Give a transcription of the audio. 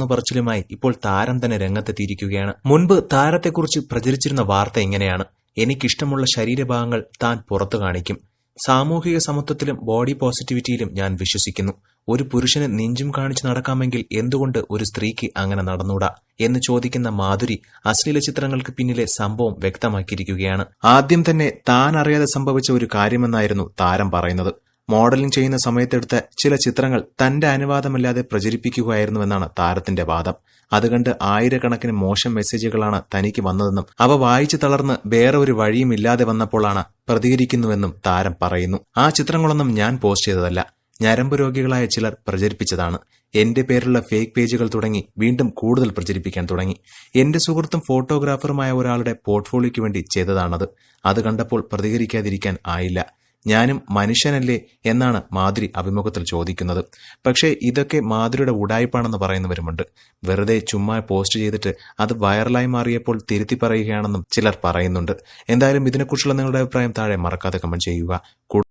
തുറന്നു പറച്ചിലുമായി ഇപ്പോൾ താരം തന്നെ രംഗത്തെത്തിയിരിക്കുകയാണ്. മുൻപ് താരത്തെക്കുറിച്ച് പ്രചരിച്ചിരുന്ന വാർത്ത ഇങ്ങനെയാണ് എനിക്കിഷ്ടമുള്ള ശരീരഭാഗങ്ങൾ താൻ പുറത്തു കാണിക്കും. സാമൂഹിക സമത്വത്തിലും ബോഡി പോസിറ്റിവിറ്റിയിലും ഞാൻ വിശ്വസിക്കുന്നു. ഒരു പുരുഷന് നെഞ്ചും കാണിച്ചു നടക്കാമെങ്കിൽ എന്തുകൊണ്ട് ഒരു സ്ത്രീക്ക് അങ്ങനെ നടന്നൂടാ? എന്ന് ചോദിക്കുന്ന മാധുരി അശ്ലീല ചിത്രങ്ങൾക്ക് പിന്നിലെ സംഭവം വ്യക്തമാക്കിയിരിക്കുകയാണ്. ആദ്യം തന്നെ താൻ അറിയാതെ സംഭവിച്ച ഒരു കാര്യമെന്നായിരുന്നു താരം പറയുന്നത്. മോഡലിംഗ് ചെയ്യുന്ന സമയത്തെടുത്ത ചില ചിത്രങ്ങൾ തന്റെ അനുവാദമില്ലാതെ പ്രചരിപ്പിക്കുകയായിരുന്നുവെന്നാണ് താരത്തിന്റെ വാദം. അതുകണ്ട് ആയിരക്കണക്കിന് മോശം മെസ്സേജുകളാണ് തനിക്ക് വന്നതെന്നും അവ വായിച്ചു തളർന്ന് വേറെ ഒരു വഴിയും ഇല്ലാതെ വന്നപ്പോഴാണ് പ്രതികരിക്കുന്നുവെന്നും താരം പറയുന്നു. ആ ചിത്രങ്ങളൊന്നും ഞാൻ പോസ്റ്റ് ചെയ്തതല്ല. ഞരമ്പ് രോഗികളായ ചിലർ പ്രചരിപ്പിച്ചതാണ്. എന്റെ പേരുള്ള ഫേക്ക് പേജുകൾ തുടങ്ങി വീണ്ടും കൂടുതൽ പ്രചരിപ്പിക്കാൻ തുടങ്ങി. എന്റെ സുഹൃത്തും ഫോട്ടോഗ്രാഫറുമായ ഒരാളുടെ പോർട്ട്ഫോളിയോയ്ക്ക് വേണ്ടി ചെയ്തതാണത്. അത് കണ്ടപ്പോൾ പ്രതികരിക്കാതിരിക്കാൻ ആയില്ല. ഞാനും മനുഷ്യനല്ലേ എന്നാണ് മാധുരി അഭിമുഖത്തിൽ ചോദിക്കുന്നത്. പക്ഷേ ഇതൊക്കെ മാധുരിയുടെ ഉടായ്പാണെന്ന് പറയുന്നവരുമുണ്ട്. വെറുതെ ചുമ്മാ പോസ്റ്റ് ചെയ്തിട്ട് അത് വൈറലായി മാറിയപ്പോൾ തിരുത്തി പറയുകയാണെന്നും ചിലർ പറയുന്നുണ്ട്. എന്തായാലും ഇതിനെക്കുറിച്ചുള്ള നിങ്ങളുടെ അഭിപ്രായം താഴെ മറക്കാതെ കമന്റ് ചെയ്യുക.